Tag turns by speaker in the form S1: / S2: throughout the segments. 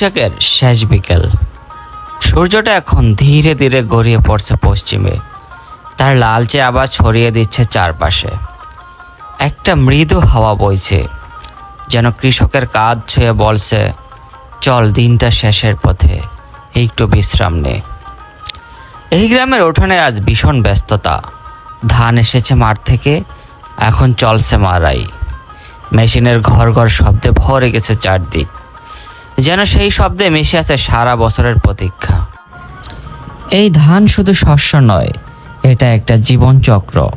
S1: বৈশাখের শেষ বিকেল। সূর্যটা এখন ধীরে ধীরে গড়িয়ে পড়ছে পশ্চিমে। তার লালচে আবার ছড়িয়ে দিচ্ছে চারপাশে। একটা মৃদু হাওয়া বইছে, যেন কৃষকের কাজ ছুঁয়ে বলছে, চল, দিনটা শেষের পথে, একটু বিশ্রাম নে। এই গ্রামের উঠোনে আজ ভীষণ ব্যস্ততা। ধান এসেছে মাঠ থেকে, এখন চলছে মারাই। মেশিনের ঘর ঘর শব্দে ভরে গেছে চারদিক। যেন সেই শব্দে মিশে আছে সারা বছরের প্রতীক্ষা। এই ধান শুধু শস্য নয়, এটা একটা জীবনচক্র।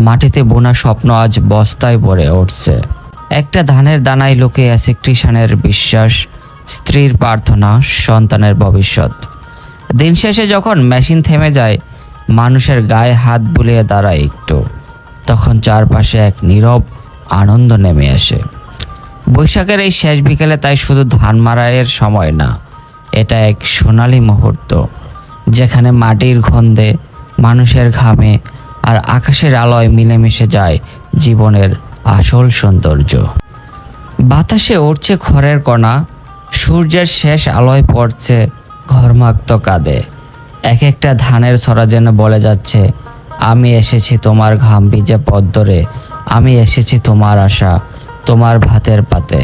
S1: মাটিতে বোনা স্বপ্ন আজ বস্তায় ভরে উঠছে। একটা ধানের দানায় লুকিয়ে আছে কৃষাণের বিশ্বাস, স্ত্রীর প্রার্থনা, সন্তানের ভবিষ্যৎ। দিন শেষে যখন মেশিন থেমে যায়, মানুষের গায়ে হাত বুলিয়ে দাঁড়ায় একটু। তখন চারপাশে এক নীরব আনন্দ নেমে আসে। বৈশাখের এই শেষ বিকেলে তাই শুধু ধান মারাইয়ের সময় না, এটা এক সোনালি মুহূর্ত, যেখানে মাটির গন্ধে, মানুষের ঘামে আর আকাশের আলোয় মিলেমিশে যায় জীবনের আসল সৌন্দর্য। বাতাসে উঠছে খড়ের কণা, সূর্যের শেষ আলোয় পড়ছে ঘরমাক্ত কাঁদে। এক একটা ধানের ছড়া যেন বলে যাচ্ছে, আমি এসেছি তোমার ঘাম ভিজে পথ ধরে আমি এসেছি তোমার আশা তোমার ভাতের পাতে।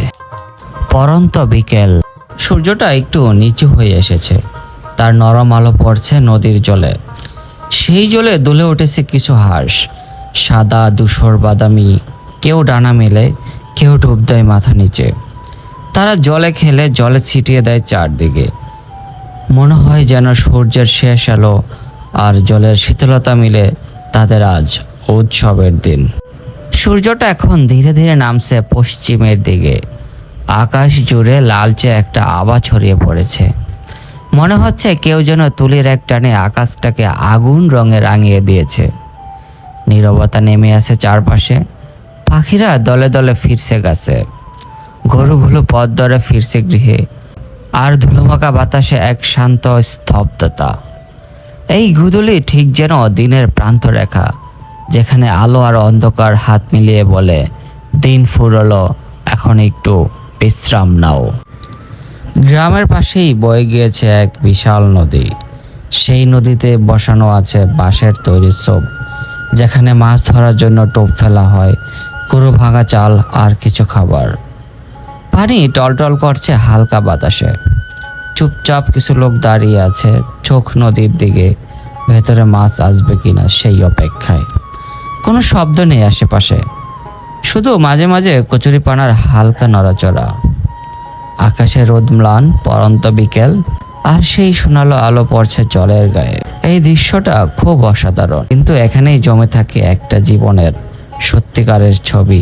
S1: পরন্ত বিকেল, সূর্যটা একটু নিচু হয়ে এসেছে। তার নরম আলো পড়ছে নদীর জলে। সেই জলে দুলে উঠেছে কিছু হাঁস। সাদা ধূসর বাদামি, কেউ ডানা মেলে, কেউ ডুব দেয় মাথা নিচে। তারা জলে খেলে, জলে ছিটিয়ে দেয় চারদিকে। মনে হয় যেন সূর্যের শেষ আলো আর জলের শীতলতা মিলে তাদের আজ উৎসবের দিন। সূর্যটা এখন ধীরে ধীরে নামছে পশ্চিমের দিকে। আকাশ জুড়ে লালচে একটা আবা ছড়িয়ে পড়েছে। মনে হচ্ছে কেউ যেন তুলির এক টানে আকাশটাকে আগুন রঙে রাঙিয়ে দিয়েছে। নীরবতা নেমে আসে চারপাশে। পাখিরা দলে দলে ফিরছে গাছে। গরুগুলো পথ ধরে ফিরছে গৃহে। আর ধুলোমাকা বাতাসে এক শান্ত স্তব্ধতা। এই গুদুলি ঠিক যেন দিনের প্রান্তরেখা। যেখানে আলো আর অন্ধকার হাত মিলিয়ে বলে, দিন ফুরলো, এখন একটু বিশ্রাম নাও। গ্রামের পাশেই বয়ে গিয়েছে এক বিশাল নদী। সেই নদীতে বসানো আছে বাঁশের তৈরি সোপ যেখানে মাছ ধরার জন্য টোপ ফেলা হয় কুড়ো ভাঙা চাল আর কিছু খাবার। পানি টলটল করছে হালকা বাতাসে। চুপচাপ কিছু লোক দাঁড়িয়ে আছে চোখ নদীর দিকে, ভেতরে মাছ আসবে কিনা সেই অপেক্ষায়। কোনো শব্দ নেই আশেপাশে। শুধু মাঝে মাঝে কচুরিপানার হালকা নড়াচড়া। আকাশে রোদ ম্লান, পরন্ত বিকেল, আর সেই সোনালো আলো পড়ছে জলের গায়ে। এই দৃশ্যটা খুব অসাধারণ। কিন্তু এখানেই জমে থাকে একটা জীবনের সত্যিকারের ছবি।